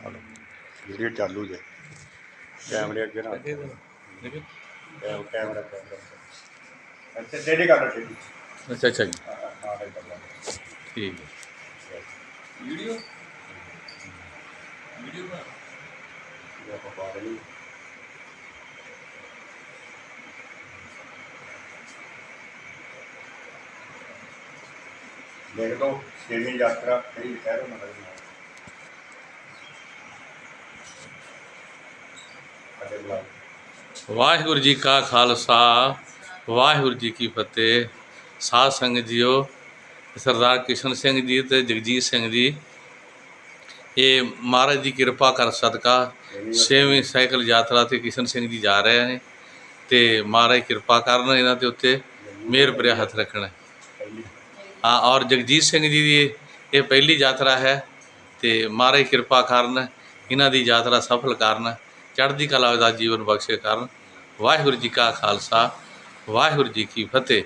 Hello video ਚਾਲੂ ਜੇ ਕੈਮਰੇ ਅੱਗੇ ਨਾ ਦੇਖੇ ਦੇਖੇ ਕੈਮ- ਕੈਮਰਾ ਕੈਮਰਾ ਅੱਛਾ ਡੇਡੇ ਕਰ ਲਓ ਡੇਡੀ ਅੱਛਾ ਅੱਛਾ ਜੀ ਹਾਂ ਹਾਂ ਇਹ ਕਰ ਲਓ ਠੀਕ ਹੈ ਵੀਡੀਓ ਵੀਡੀਓ ਬਣਾ ਇਹ ਆਪਾਂ ਪਾ ਦੇਣੀ ਦੇਖ ਲਓ ਛੇਵੀਂ ਯਾਤਰਾ ਕਿਹੜੀ ਸ਼ਹਿਰੋਂ ਮਤਲਬ ਸਾਡੇ ਵਾਹਿਗੁਰੂ ਜੀ ਕਾ ਖਾਲਸਾ, ਵਾਹਿਗੁਰੂ ਜੀ ਕੀ ਫਤਿਹ। ਸਾਧ ਸੰਗਤ ਜੀਓ, ਸਰਦਾਰ ਕਿਸ਼ਨ ਸਿੰਘ ਜੀ ਤੇ ਜਗਜੀਤ ਸਿੰਘ ਜੀ, ਇਹ ਮਹਾਰਾਜ ਦੀ ਕਿਰਪਾ ਕਰ ਸਦਕਾ ਛੇਵੀਂ ਸਾਈਕਲ ਯਾਤਰਾ ਤੇ ਕਿਸ਼ਨ ਸਿੰਘ ਜੀ ਜਾ ਰਹੇ ਨੇ ਤੇ ਮਹਾਰਾਜ ਕਿਰਪਾ ਕਰਨ ਇਹਨਾਂ ਦੇ ਉੱਤੇ ਮਿਹਰ ਭਰਿਆ ਹੱਥ ਰੱਖਣਾ। ਪਹਿਲੀ ਔਰ ਜਗਜੀਤ ਸਿੰਘ ਜੀ ਦੀ ਇਹ ਪਹਿਲੀ ਯਾਤਰਾ ਹੈ ਤੇ ਮਹਾਰਾਜ ਕਿਰਪਾ ਕਰਨ ਇਹਨਾਂ ਦੀ ਯਾਤਰਾ ਸਫਲ ਕਰਨ ਚੜ੍ਹਦੀ ਕਲਾ ਦਾ ਜੀਵਨ ਬਖਸ਼ੇ ਕਰਨ। ਵਾਹਿਗੁਰੂ ਜੀ ਕਾ ਖਾਲਸਾ ਵਾਹਿਗੁਰੂ ਜੀ ਕੀ ਫਤਿਹ।